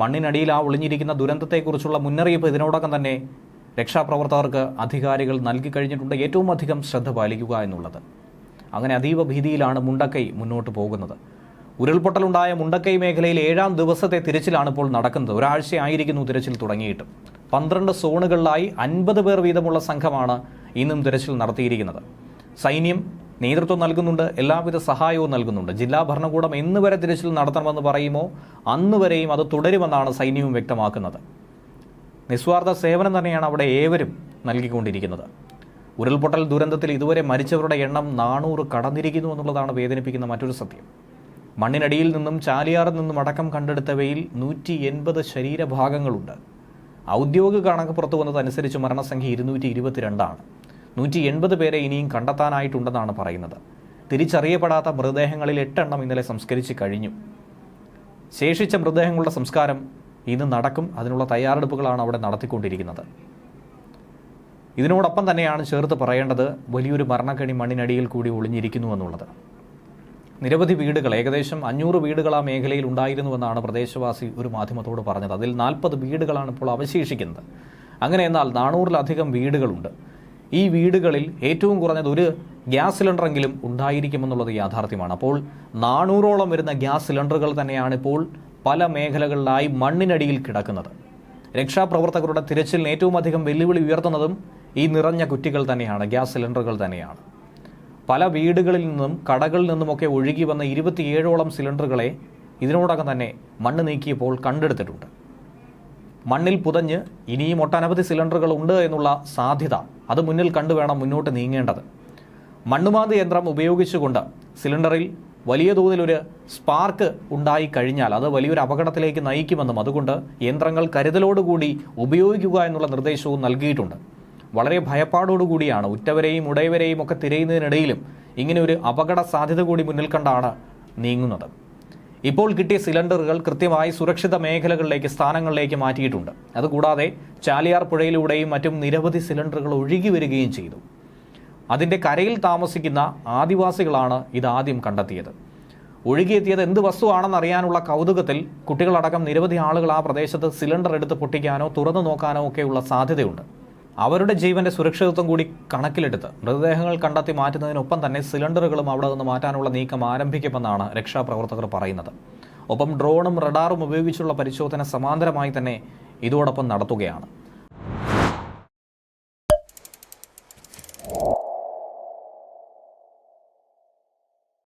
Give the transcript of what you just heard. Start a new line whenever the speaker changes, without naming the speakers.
മണ്ണിനടിയിൽ ആ ഒളിഞ്ഞിരിക്കുന്ന ദുരന്തത്തെക്കുറിച്ചുള്ള മുന്നറിയിപ്പ് ഇതിനോടകം തന്നെ രക്ഷാപ്രവർത്തകർക്ക് അധികാരികൾ നൽകി കഴിഞ്ഞിട്ടുണ്ട്. ഏറ്റവും അധികം ശ്രദ്ധ പാലിക്കുക എന്നുള്ളത്. അങ്ങനെ അതീവ ഭീതിയിലാണ് മുണ്ടക്കൈ മുന്നോട്ട് പോകുന്നത്. ഉരുൾപൊട്ടലുണ്ടായ മുണ്ടക്കൈ മേഖലയിൽ ഏഴാം ദിവസത്തെ തിരച്ചിലാണ് ഇപ്പോൾ നടക്കുന്നത്. ഒരാഴ്ചയായിരിക്കുന്നു തിരച്ചിൽ തുടങ്ങിയിട്ട്. പന്ത്രണ്ട് സോണുകളിലായി അൻപത് പേർ വീതമുള്ള സംഘമാണ് ഇന്നും തിരച്ചിൽ നടത്തിയിരിക്കുന്നത്. സൈന്യം നേതൃത്വം നൽകുന്നുണ്ട് എല്ലാവിധ സഹായവും നൽകുന്നുണ്ട്. ജില്ലാ ഭരണകൂടം എന്ന് വരെ തിരച്ചിൽ നടത്തണമെന്ന് പറയുമോ? അന്ന് വരെയും അത് തുടരുമെന്നാണ് സൈന്യവും വ്യക്തമാക്കുന്നത്. നിസ്വാർത്ഥ സേവനം തന്നെയാണ് അവിടെ ഏവരും നൽകിക്കൊണ്ടിരിക്കുന്നത്. ഉരുൾപൊട്ടൽ ദുരന്തത്തിൽ ഇതുവരെ മരിച്ചവരുടെ എണ്ണം നാനൂറ് കടന്നിരിക്കുന്നു എന്നുള്ളതാണ് വേദനിപ്പിക്കുന്ന മറ്റൊരു സത്യം. മണ്ണിനടിയിൽ നിന്നും ചാലിയാറിൽ നിന്നും അടക്കം കണ്ടെടുത്തവയിൽ നൂറ്റി എൺപത് ശരീരഭാഗങ്ങളുണ്ട്. ഔദ്യോഗിക കണക്ക് പുറത്തു വന്നതനുസരിച്ച് മരണസംഖ്യ ഇരുന്നൂറ്റി ഇരുപത്തിരണ്ടാണ്. നൂറ്റി എൺപത് പേരെ ഇനിയും കണ്ടെത്താനായിട്ടുണ്ടെന്നാണ് പറയുന്നത്. തിരിച്ചറിയപ്പെടാത്ത മൃതദേഹങ്ങളിൽ എട്ടെണ്ണം ഇന്നലെ സംസ്കരിച്ച് കഴിഞ്ഞു. ശേഷിച്ച മൃതദേഹങ്ങളുടെ സംസ്കാരം ഇന്ന് നടക്കും. അതിനുള്ള തയ്യാറെടുപ്പുകളാണ് അവിടെ നടത്തിക്കൊണ്ടിരിക്കുന്നത്. ഇതിനോടൊപ്പം തന്നെയാണ് ചേർത്ത് പറയേണ്ടത് വലിയൊരു മരണക്കണി മണ്ണിനടിയിൽ കൂടി ഒളിഞ്ഞിരിക്കുന്നു എന്നുള്ളത്. നിരവധി വീടുകൾ ഏകദേശം അഞ്ഞൂറ് വീടുകൾ ആ മേഖലയിൽ ഉണ്ടായിരുന്നുവെന്നാണ് പ്രദേശവാസി ഒരു മാധ്യമത്തോട് പറഞ്ഞത്. അതിൽ നാൽപ്പത് വീടുകളാണ് ഇപ്പോൾ അവശേഷിക്കുന്നത്. അങ്ങനെ എന്നാൽ നാനൂറിലധികം വീടുകളുണ്ട്. ഈ വീടുകളിൽ ഏറ്റവും കുറഞ്ഞത് ഒരു ഗ്യാസ് സിലിണ്ടറെങ്കിലും ഉണ്ടായിരിക്കുമെന്നുള്ളത് യാഥാർത്ഥ്യമാണ്. അപ്പോൾ നാനൂറോളം വരുന്ന ഗ്യാസ് സിലിണ്ടറുകൾ തന്നെയാണ് ഇപ്പോൾ പല മേഖലകളിലായി മണ്ണിനടിയിൽ കിടക്കുന്നത്. രക്ഷാപ്രവർത്തകരുടെ തിരച്ചിലിന് ഏറ്റവും അധികം വെല്ലുവിളി ഉയർത്തുന്നതും ഈ നിറഞ്ഞ കുറ്റികൾ തന്നെയാണ് ഗ്യാസ് സിലിണ്ടറുകൾ തന്നെയാണ്. പല വീടുകളിൽ നിന്നും കടകളിൽ നിന്നുമൊക്കെ ഒഴുകി വന്ന ഇരുപത്തിയേഴോളം സിലിണ്ടറുകളെ ഇതിനോടകം തന്നെ മണ്ണ് നീക്കിയപ്പോൾ കണ്ടെടുത്തിട്ടുണ്ട്. മണ്ണിൽ പുതഞ്ഞ് ഇനിയും ഒട്ടനവധി സിലിണ്ടറുകൾ ഉണ്ട് എന്നുള്ള സാധ്യത അത് മുന്നിൽ കണ്ടു വേണം മുന്നോട്ട് നീങ്ങേണ്ടത്. മണ്ണുമാന്തി യന്ത്രം ഉപയോഗിച്ചുകൊണ്ട് സിലിണ്ടറിൽ വലിയ തോതിലൊരു സ്പാർക്ക് ഉണ്ടായി കഴിഞ്ഞാൽ അത് വലിയൊരു അപകടത്തിലേക്ക് നയിക്കുമെന്നും അതുകൊണ്ട് യന്ത്രങ്ങൾ കരുതലോടുകൂടി ഉപയോഗിക്കുക എന്നുള്ള നിർദ്ദേശവും നൽകിയിട്ടുണ്ട്. വളരെ ഭയപ്പാടോടുകൂടിയാണ് ഉറ്റവരെയും ഉടയവരെയും ഒക്കെ തിരയുന്നതിനിടയിലും ഇങ്ങനെ ഒരു അപകട സാധ്യത കൂടി മുന്നിൽ കണ്ടാണ് നീങ്ങുന്നത്. ഇപ്പോൾ കിട്ടിയ സിലിണ്ടറുകൾ കൃത്യമായി സുരക്ഷിത മേഖലകളിലേക്ക് സ്ഥാനങ്ങളിലേക്ക് മാറ്റിയിട്ടുണ്ട്. അതുകൂടാതെ ചാലിയാർ പുഴയിലൂടെയും മറ്റും നിരവധി സിലിണ്ടറുകൾ ഒഴുകി വരികയും ചെയ്തു. അതിന്റെ കരയിൽ താമസിക്കുന്ന ആദിവാസികളാണ് ഇതാദ്യം കണ്ടെത്തിയത്. ഒഴുകിയെത്തിയത് എന്ത് വസ്തുവാണെന്നറിയാനുള്ള കൗതുകത്തിൽ കുട്ടികളടക്കം നിരവധി ആളുകൾ ആ പ്രദേശത്ത് സിലിണ്ടർ എടുത്ത് പൊട്ടിക്കാനോ തുറന്നു നോക്കാനോ ഒക്കെയുള്ള സാധ്യതയുണ്ട്. അവരുടെ ജീവന്റെ സുരക്ഷിതത്വം കൂടി കണക്കിലെടുത്ത് മൃതദേഹങ്ങൾ കണ്ടെത്തി മാറ്റുന്നതിനൊപ്പം തന്നെ സിലിണ്ടറുകളും അവിടെ നിന്ന് മാറ്റാനുള്ള നീക്കം ആരംഭിക്കുമെന്നാണ് രക്ഷാപ്രവർത്തകർ പറയുന്നത്. ഒപ്പം ഡ്രോണും റഡാറും ഉപയോഗിച്ചുള്ള പരിശോധന സമാന്തരമായി തന്നെ ഇതോടൊപ്പം നടത്തുകയാണ്.